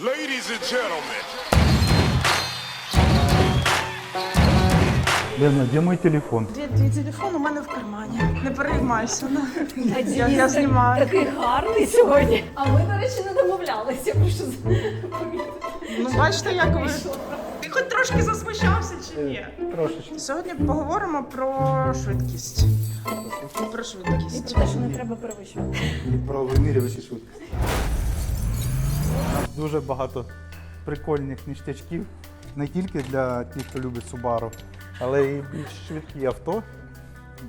Ladies and gentlemen. Лена, где мой телефон? Твій, твій телефон у мене в кармані. Не переймайся. ну. Я, я знімаю. Такий гарний сьогодні. А ми, до речі, не домовлялися. Прошу Ну бачите, як ви. Ти хоч трошки засмущався чи ні? Трошечки. Сьогодні поговоримо про швидкість. Про швидкість. те, що не треба перевищувати. Про вимірювачі швидкості. У нас дуже багато прикольних ніштячків. Не тільки для тих, хто любить Subaru, але і більш швидкі авто.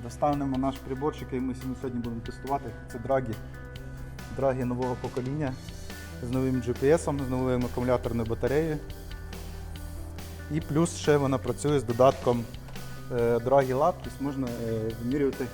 Достанемо наш приборчик, який ми сьогодні будемо тестувати. Це драгі. Драгі нового покоління з новим GPS, з новою акумуляторною батареєю. І плюс ще вона працює з додатком е, Drágy Lab, тобто можна е, вимірювати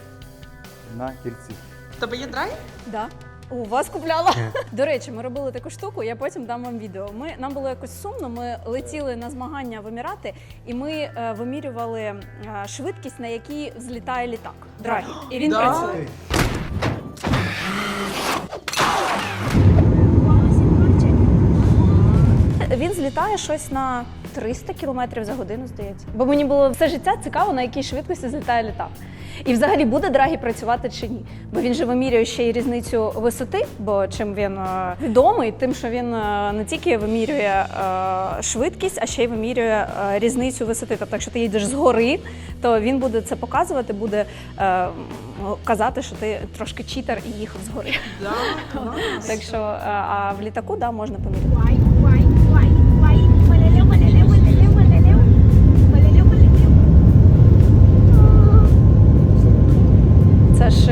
на кільці. В тебе є драйв? Да. У вас купляла. До речі, ми робили таку штуку, я потім дам вам відео. Ми, нам було якось сумно, ми летіли на змагання в Емірати, і ми е, вимірювали е, швидкість, на якій взлітає літак. Драгі. І він працює. Він злітає щось на 300 км за годину, здається. Бо мені було все життя цікаво, на якій швидкості злітає літак. І взагалі буде драгі працювати чи ні. Бо він же вимірює ще й різницю висоти, бо чим він е, відомий, тим, що він е, не тільки вимірює е, швидкість, а ще й вимірює різницю висоти. Тобто, якщо ти їдеш згори, то він буде це показувати, буде казати, що ти трошки читер і їхав згори. Так що, а в літаку да, можна поміряти.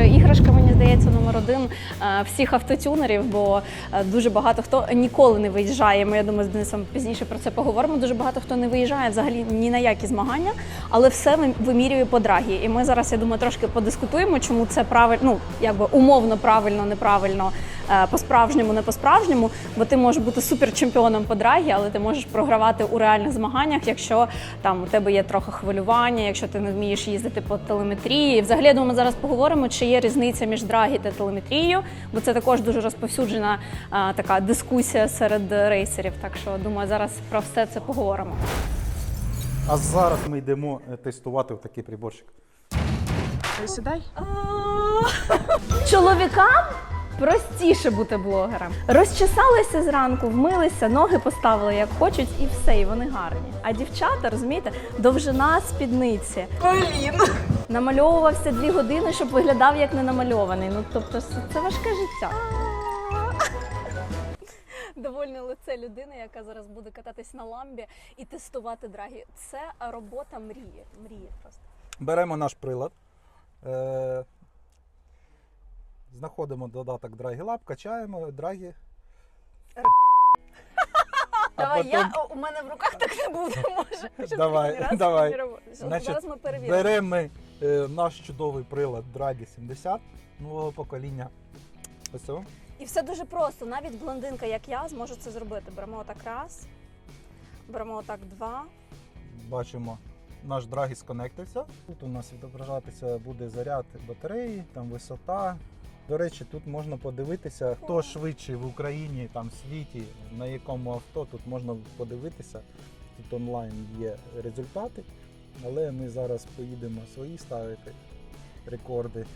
Іграшка, здається, номер один е, всіх автотюнерів, бо е, дуже багато хто ніколи не виїжджає. Ми я думаю, з Денисом пізніше про це поговоримо. Дуже багато хто не виїжджає взагалі ні на які змагання, але все вим- вимірює по драгі. І ми зараз, я думаю, трошки подискутуємо, чому це правильно, ну якби умовно правильно, неправильно, е, по-справжньому, не по-справжньому. Бо ти можеш бути суперчемпіоном по драгі, але ти можеш програвати у реальних змаганнях, якщо там у тебе є трохи хвилювання, якщо ти не вмієш їздити по телеметрії. Взагалі, я думаю, зараз поговоримо, чи є різниця між драгі та телеметрією, бо це також дуже розповсюджена а, така дискусія серед рейсерів. Так що думаю, зараз про все це поговоримо. А зараз ми йдемо е, тестувати такий приборчик. Сідай. Чоловікам простіше бути блогером. Розчесалися зранку, вмилися, ноги поставили як хочуть, і все, і вони гарні. А дівчата, розумієте, довжина спідниці. Блін. Намальовувався дві години, щоб виглядав як ненамальований. Ну тобто, це важке життя. Довольне лице людини, яка зараз буде кататись на ламбі і тестувати драгі. Це робота мрії. Мрії просто. Беремо наш прилад, е- знаходимо додаток Drágy Lab, качаємо драгі. Давай, потім- я у мене в руках так не буде. Може, щоб Давай, раз давай. Значить, Зараз ми перевіримо. Беремо ми, наш чудовий прилад Drágy 70 нового покоління. Ось о. І все дуже просто. Навіть блондинка, як я, зможе це зробити. Беремо отак раз, беремо отак два. Бачимо, наш Драгіс сконектився. Тут у нас відображатися буде заряд батареї, там висота. До речі, тут можна подивитися, хто швидший в Україні, там в світі, на якому авто. Тут можна подивитися. Тут онлайн є результати. Але ми зараз поїдемо свої ставити рекорди.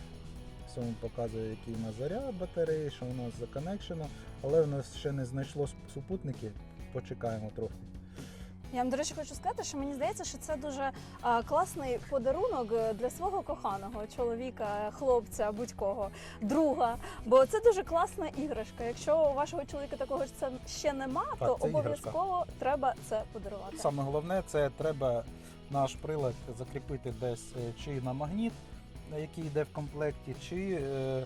Вам показує, який у нас заряд батареї, що у нас законекшено. Але у нас ще не знайшло супутники. Почекаємо трохи. Я вам, до речі, хочу сказати, що мені здається, що це дуже а, класний подарунок е, для свого коханого чоловіка, хлопця, будь-кого, друга. Бо це дуже класна іграшка. Якщо у вашого чоловіка такого ж це ще нема, Так, то обов'язково треба це подарувати. Саме головне, це треба наш прилад закріпити десь е, чи на магніт, на який йде в комплекті, чи е,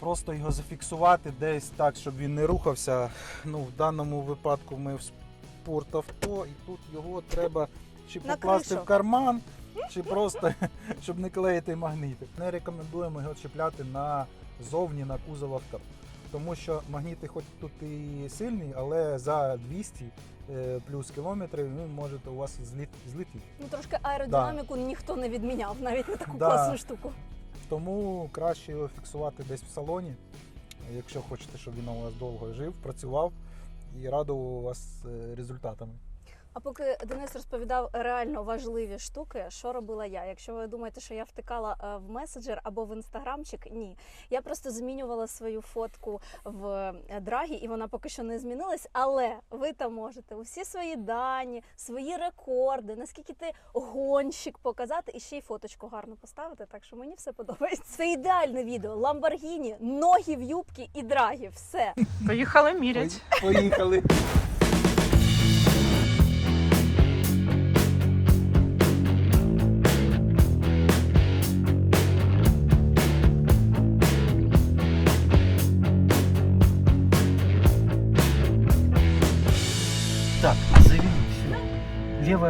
просто його зафіксувати десь так, щоб він не рухався. Ну, в даному випадку ми в спортавто, і тут його треба чи покласти в карман, чи просто щоб не клеїти магніти. Не рекомендуємо його чіпляти на зовні на кузов авто. Тому що магніти, хоч тут і сильні, але за 200 е, плюс кілометрів він може у вас зліт, злетіти. Ну трошки аеродинаміку ніхто не відміняв, навіть на таку Да. класну штуку. Тому краще його фіксувати десь в салоні, якщо хочете, щоб він у вас довго жив, працював. і радував вас е, результатами. А поки Денис розповідав реально важливі штуки, що робила я? Якщо ви думаєте, що я втикала е, в меседжер або в інстаграмчик, ні. Я просто змінювала свою фотку в е, драгі, і вона поки що не змінилась. Але ви там можете усі свої дані, свої рекорди, наскільки ти гонщик показати, і ще й фоточку гарно поставити. Так що мені все подобається. Це ідеальне відео. Ламборгіні, ноги в юбки і драгі. Все. Поїхали мірять. Поїхали.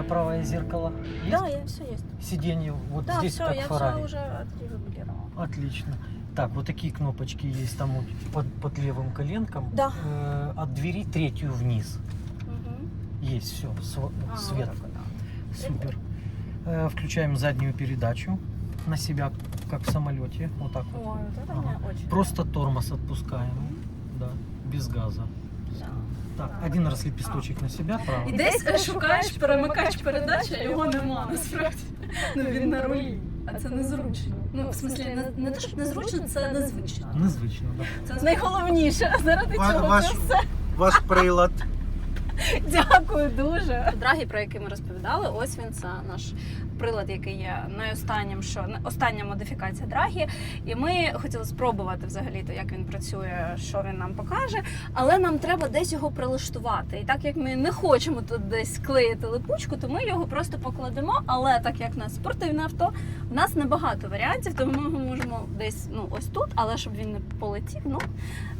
Левое, правое зеркало есть? Да, я все є. Сиденье вот Да, здесь все, как я Феррари. все уже отрегулировала. Отлично. Так, вот такие кнопочки есть там вот под, под левым коленком. Да. Э, от двери третью вниз. Угу. Есть все, А, свет. вот да. Супер. Э, включаем заднюю передачу на себя, как в самолете. Вот так вот. Ой, вот это Ага. мне очень Просто тормоз отпускаем. Да, без газа. Да. Так, один раз лепесточек на себя, право. І десь е, шукаєш перемикач передач, а його нема насправді. Ну він на рулі. А це незручно. Ну, в смислі, не, не те, що незручно, це незвично. Незвично, да. Це найголовніше. Заради Ва- цього ваш- це все. Ваш прилад. Дякую дуже. Драгі, про який ми розповідали, ось він це наш прилад, який є найостаннім, що остання модифікація Драгі. І ми хотіли спробувати взагалі то, як він працює, що він нам покаже. Але нам треба десь його прилаштувати. І так як ми не хочемо тут десь клеїти липучку, то ми його просто покладемо. Але так як у нас спортивне авто, в нас небагато варіантів, тому ми його можемо десь ну ось тут, але щоб він не полетів, ну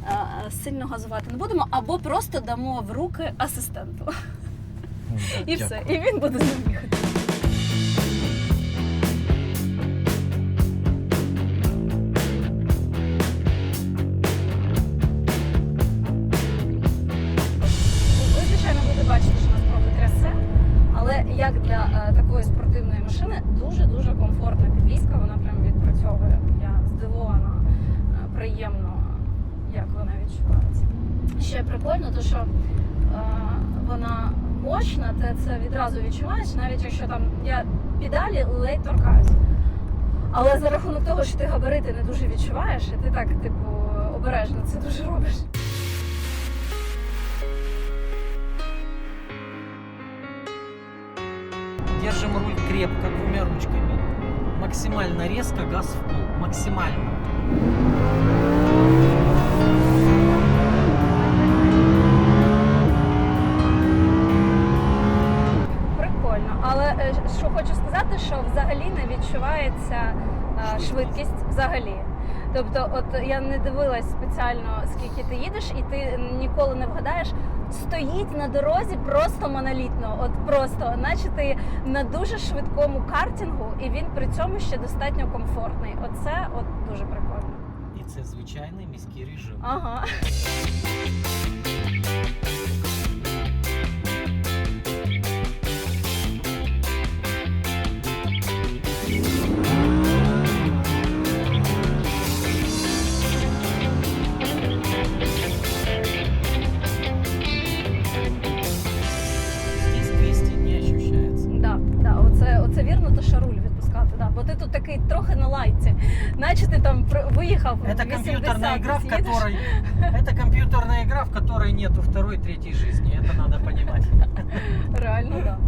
е, сильно газувати не будемо, або просто дамо в руки асистенту. Да, І все, і він буде з ним їхати. Спортивної машини дуже-дуже комфортна підвізка, вона прям відпрацьовує. Я здивована, е, приємно, як вона відчувається. Ще прикольно, то що е, вона мощна, ти це відразу відчуваєш, навіть якщо там я педалі ледь торкаюсь. Але за рахунок того, що ти габарити не дуже відчуваєш, і ти так, типу, обережно це дуже робиш. Держим руль крепко двумя ручками. Максимально резко газ в пол. Максимально. Прикольно. Але е, що хочу сказати, що взагалі не відчувається е, швидкість взагалі. Тобто, от я не дивилась спеціально, скільки ти їдеш, і ти ніколи не вгадаєш. Стоїть на дорозі просто монолітно, от просто, наче ти на дуже швидкому картингу, і він при цьому ще достатньо комфортний. Оце от дуже прикольно. І це звичайний міський режим. Ага. наче ти там при- виїхав. Это 80 компьютерная игра, в їдеш. которой это компьютерная игра, в которой нету второй, третьей жизни. Это надо понимать. Реально, так. Да.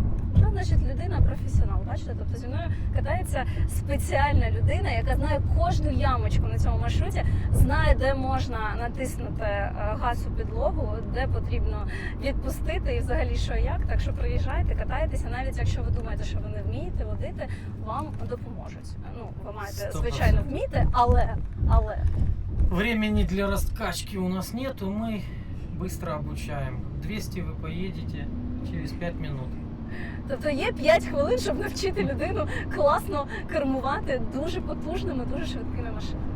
Що значить людина професіонал? Бачите, тобто зі мною катається спеціальна людина, яка знає кожну ямочку на цьому маршруті, знає, де можна натиснути е, газ у підлогу, де потрібно відпустити і взагалі що і як. Так що приїжджайте, катайтеся, навіть якщо ви думаєте, що ви не вмієте водити, вам допоможуть. Ну, ви маєте Сто звичайно процентів. вміти, але але Времени для раскачки у нас нету, мы быстро обучаем. 200 вы поедете через 5 минут. Тобто є 5 хвилин, щоб навчити людину класно кермувати дуже потужними, дуже швидкими машинами.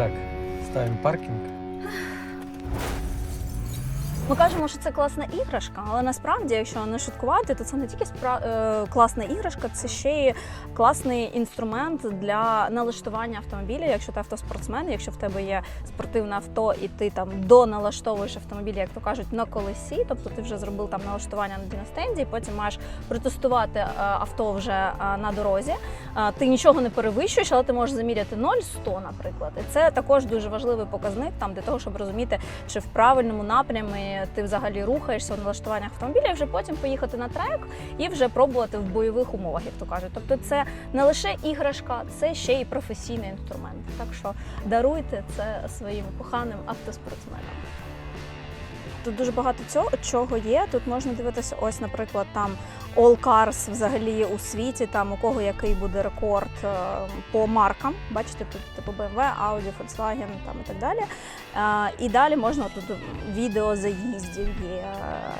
Так, ставим паркинг. Ми кажемо, що це класна іграшка, але насправді, якщо не шуткувати, то це не тільки спра... е, класна іграшка, це ще й класний інструмент для налаштування автомобіля. Якщо ти автоспортсмен, якщо в тебе є спортивне авто, і ти там доналаштовуєш автомобіль, як то кажуть, на колесі, тобто ти вже зробив там налаштування на дінастенді, потім маєш протестувати е, авто вже е, на дорозі. Ти нічого не перевищуєш, але ти можеш заміряти 0-100, наприклад. І це також дуже важливий показник там для того, щоб розуміти, чи в правильному напрямі ти взагалі рухаєшся у налаштуваннях автомобіля, і вже потім поїхати на трек і вже пробувати в бойових умовах, як то кажуть. Тобто, це не лише іграшка, це ще й професійний інструмент. Так що даруйте це своїм коханим автоспортсменам. Тут дуже багато цього чого є. Тут можна дивитися, ось, наприклад, там All Cars взагалі у світі, там у кого який буде рекорд е, по маркам. Бачите, тут типу BMW, Audi, Volkswagen там і так далі. Е, І далі можна тут відео заїздів є.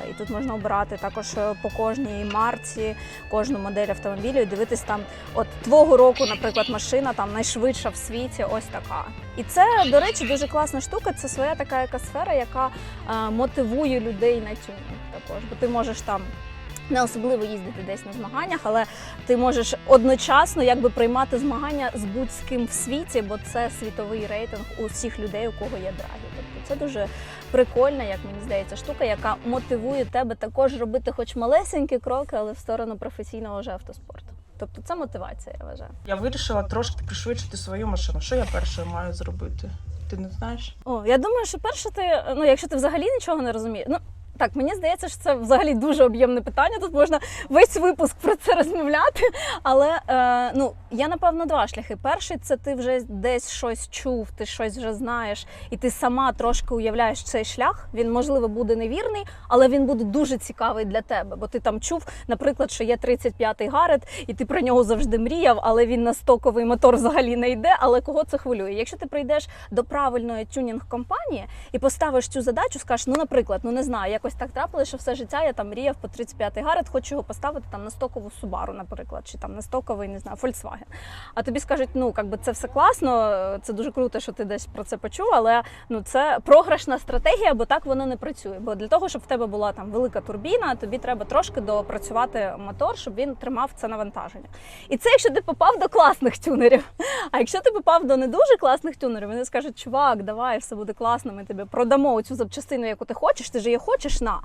І тут можна обирати також е, по кожній марці, кожну модель автомобілю і дивитись там, от твого року, наприклад, машина там найшвидша в світі, ось така. І це, до речі, дуже класна штука. Це своя така екосфера, яка мотивує людей на тюнінг також. Бо ти можеш там не особливо їздити десь на змаганнях, але ти можеш одночасно якби приймати змагання з будь-ким в світі, бо це світовий рейтинг у всіх людей, у кого є драгі. Тобто це дуже прикольна, як мені здається, штука, яка мотивує тебе також робити хоч малесенькі кроки, але в сторону професійного вже автоспорту. Тобто це мотивація, я вважаю. Я вирішила трошки пришвидшити свою машину. Що я першою маю зробити? Ти не знаєш? О, я думаю, що перше ти, ну якщо ти взагалі нічого не розумієш, ну. Так, мені здається, що це взагалі дуже об'ємне питання. Тут можна весь випуск про це розмовляти. Але е, ну я напевно два шляхи. Перший це ти вже десь щось чув, ти щось вже знаєш, і ти сама трошки уявляєш цей шлях. Він можливо буде невірний, але він буде дуже цікавий для тебе. Бо ти там чув, наприклад, що є 35-й Гарет, і ти про нього завжди мріяв, але він на стоковий мотор взагалі не йде. Але кого це хвилює? Якщо ти прийдеш до правильної тюнінг-компанії і поставиш цю задачу, скажеш, ну, наприклад, ну не знаю, якось так трапилося, що все життя я там мріяв по 35-й Гарет, хочу його поставити там на стокову Subaru, наприклад, чи там на стоковий, не знаю, Volkswagen. А тобі скажуть, ну якби це все класно, це дуже круто, що ти десь про це почув, але ну це програшна стратегія, бо так воно не працює. Бо для того, щоб в тебе була там велика турбіна, тобі треба трошки допрацювати мотор, щоб він тримав це навантаження. І це якщо ти попав до класних тюнерів. А якщо ти попав до не дуже класних тюнерів, вони скажуть, чувак, давай, все буде класно, ми тобі продамо цю запчастину, яку ти хочеш, ти ж її хочеш на.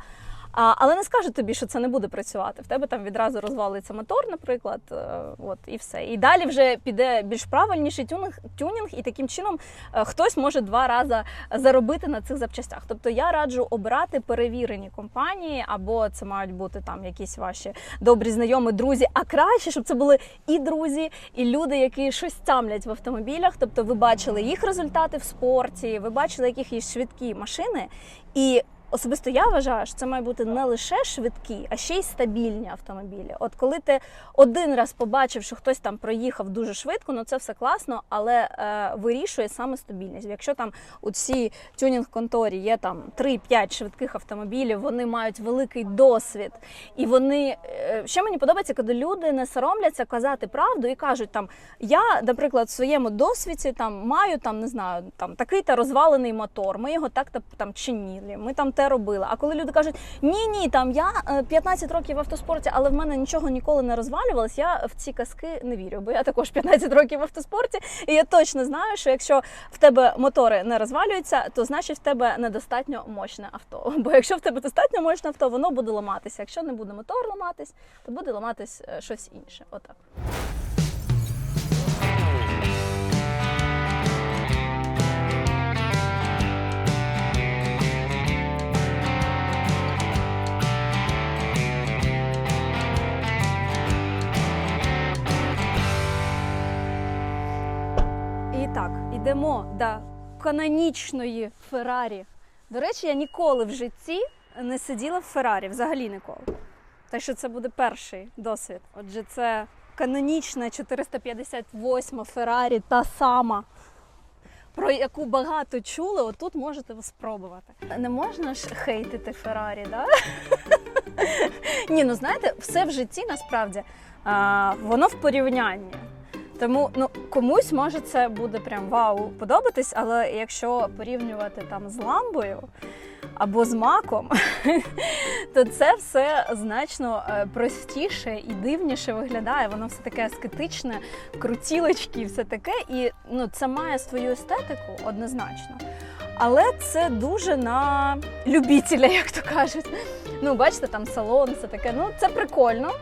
А, але не скажуть тобі, що це не буде працювати. В тебе там відразу розвалиться мотор, наприклад, е, от і все. І далі вже піде більш правильніший тюнінг, тюнінг і таким чином е, хтось може два рази заробити на цих запчастях. Тобто я раджу обирати перевірені компанії, або це мають бути там якісь ваші добрі знайомі, друзі. А краще, щоб це були і друзі, і люди, які щось тямлять в автомобілях. Тобто, ви бачили їх результати в спорті, ви бачили, яких є швидкі машини і. Особисто я вважаю, що це має бути не лише швидкі, а ще й стабільні автомобілі. От коли ти один раз побачив, що хтось там проїхав дуже швидко, ну це все класно, але е, вирішує саме стабільність. Якщо там у цій тюнінг-конторі є там 3-5 швидких автомобілів, вони мають великий досвід, і вони е, що мені подобається, коли люди не соромляться казати правду і кажуть, там я, наприклад, в своєму досвіді там маю там не знаю, там такий та розвалений мотор. Ми його так там чиніли. Ми там те робили. А коли люди кажуть, ні, ні, там я е, 15 років в автоспорті, але в мене нічого ніколи не розвалювалось, я в ці казки не вірю, бо я також 15 років в автоспорті, і я точно знаю, що якщо в тебе мотори не розвалюються, то значить в тебе недостатньо мощне авто. Бо якщо в тебе достатньо мощне авто, воно буде ламатися. Якщо не буде мотор ламатись, то буде ламатись е, щось інше. Отак. Йдемо до канонічної Феррарі. До речі, я ніколи в житті не сиділа в Феррарі, взагалі ніколи. Так що це буде перший досвід. Отже, це канонічна 458 Феррарі, та сама, про яку багато чули, отут можете спробувати. Не можна ж хейтити Феррарі, да? Ні, ну знаєте, все в житті насправді воно в порівнянні. Тому ну комусь може це буде прям вау подобатись, але якщо порівнювати там з ламбою або з маком, то це все значно е, простіше і дивніше виглядає. Воно все таке аскетичне, крутілочки, і все таке. І ну це має свою естетику однозначно. Але це дуже на любителя, як то кажуть. Ну, бачите, там салон, все таке. Ну, це прикольно.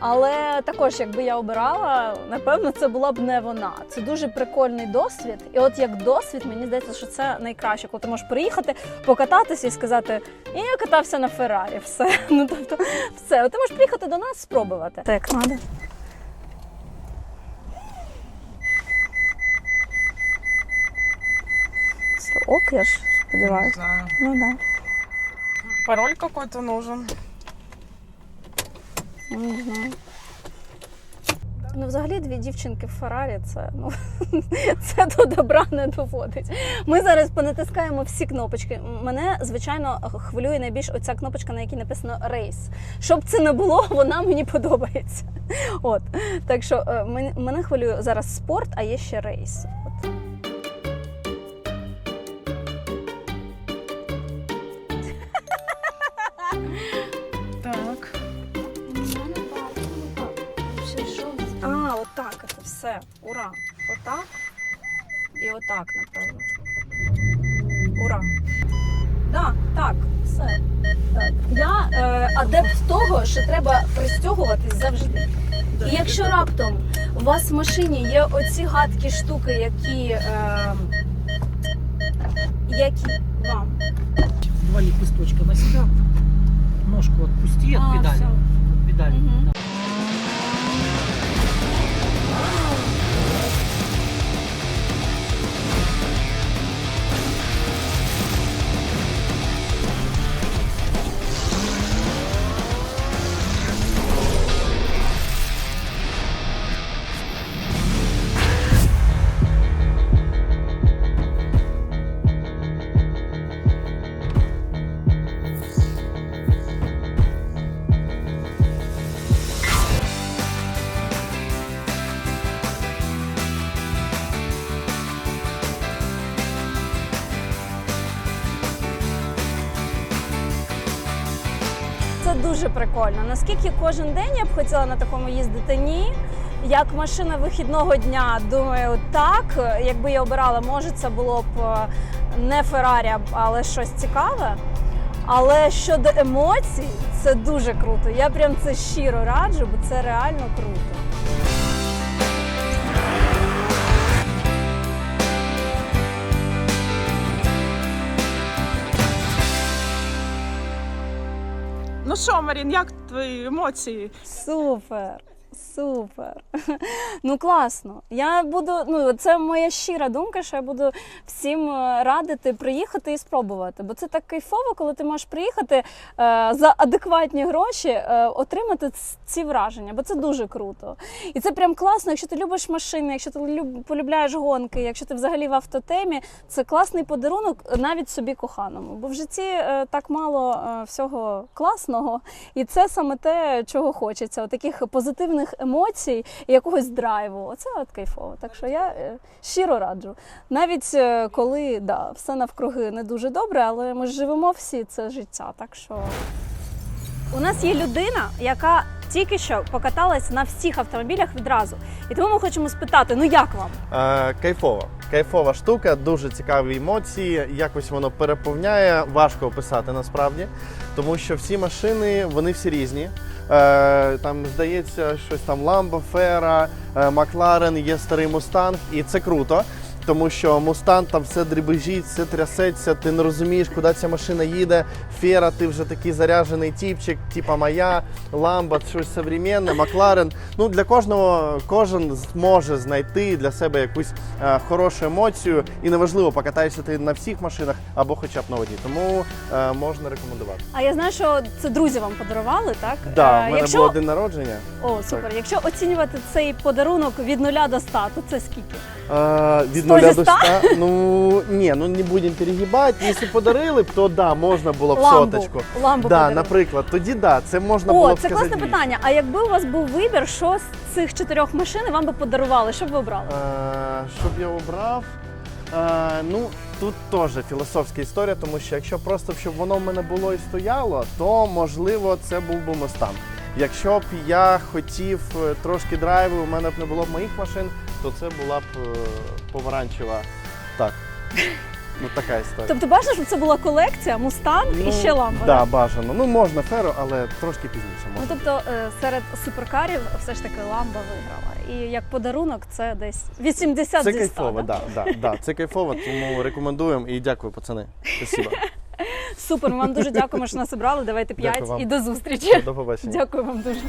Але також, якби я обирала, напевно, це була б не вона. Це дуже прикольний досвід. І от як досвід, мені здається, що це найкраще, коли ти можеш приїхати, покататися і сказати, і я катався на Феррарі. Все. Ну тобто, все. От ти можеш приїхати до нас спробувати. Так, треба. Ок, я ж сподіваюся. Ну так. Да. Пароль какой-то нужен. Ну, Не знаю. Ну, взагалі, дві дівчинки в Феррарі це, ну, це до добра не доводить. Ми зараз понатискаємо всі кнопочки. Мене, звичайно, хвилює найбільш оця кнопочка, на якій написано рейс. Щоб це не було, вона мені подобається. От. Так що е, мене хвилює зараз спорт, а є ще рейс. Все. Ура! Отак. І отак, напевно. Ура! Да, так, все. Так. Я е, адепт того, що треба пристягуватись завжди. І якщо раптом у вас в машині є оці гадкі штуки, які, е, які вам. Два лепесточка на себя. Ножку отпусти от А, педали. всё. От педали. Мгм. да. Дуже прикольно. Наскільки кожен день я б хотіла на такому їздити? Ні. Як машина вихідного дня, думаю, так. Якби я обирала, може, це було б е, не Феррарі, але щось цікаве. Але щодо емоцій, це дуже круто. Я прям це щиро раджу, бо це реально круто. Що, Марін, як твої емоції? Супер, супер. Ну класно. Я буду, ну це моя щира думка, що я буду всім е, радити приїхати і спробувати. Бо це так кайфово, коли ти можеш приїхати е, за адекватні гроші, е, отримати ці враження, бо це дуже круто. І це прям класно, якщо ти любиш машини, якщо ти люб, полюбляєш гонки, якщо ти взагалі в автотемі, це класний подарунок навіть собі коханому. Бо в житті е, так мало е, всього класного, і це саме те, чого хочеться. Таких позитивних емоцій і якогось драйву. Оце от кайфово. Так що я е, щиро раджу. Навіть е, коли да, все навкруги не дуже добре, але ми живемо всі це життя. Так що у нас є людина, яка тільки що покаталась на всіх автомобілях відразу. І тому ми хочемо спитати: ну як вам? Е, кайфово. Кайфова штука, дуже цікаві емоції. Якось воно переповняє. Важко описати насправді, тому що всі машини вони всі різні. Е, там здається, щось там Lambo, Фера, Макларен, є старий Мустанг, і це круто тому що мустан там все дрібежить, все трясеться, ти не розумієш, куди ця машина їде. Фера, ти вже такий заряжений тіпчик, типа моя, ламба, щось современне, Макларен. Ну для кожного кожен зможе знайти для себе якусь е, хорошу емоцію, і неважливо, покатаєшся ти на всіх машинах або хоча б на одній. Тому е, можна рекомендувати. А я знаю, що це друзі вам подарували, так? Да, е, в мене Якщо... було день народження. О, супер. Так. Якщо оцінювати цей подарунок від нуля до ста, то це скільки? Е, від 0 0 до Ну, ні, ну не будемо перегибати. Якщо подарили б, то да, можна було б Ламбу. соточку. Ламбу да, наприклад, тоді да, це можна було О, це класне ні. питання. А якби у вас був вибір, що з цих чотирьох машин вам би подарували? Що б ви обрали? Е, щоб я обрав. Е, ну, тут теж філософська історія, тому що якщо просто щоб воно в мене було і стояло, то можливо це був би мостам. Якщо б я хотів е, трошки драйву, у мене б не було б моїх машин, то це була б е, помаранчева. Так. Ну така історія. Тобто бажано, щоб це була колекція, мустанг і ще ламба. Так, да, бажано. Ну можна феро, але трошки пізніше Ну можна. тобто е, серед суперкарів все ж таки ламба виграла. І як подарунок це десь 80 Це зі 100, кайфово, да? да, да, да, це кайфово, тому рекомендуємо і дякую, пацани. Спасибо. Супер, ми вам дуже дякуємо, що нас обрали. Давайте Дякую п'ять і до зустрічі. До побачення. Дякую вам дуже.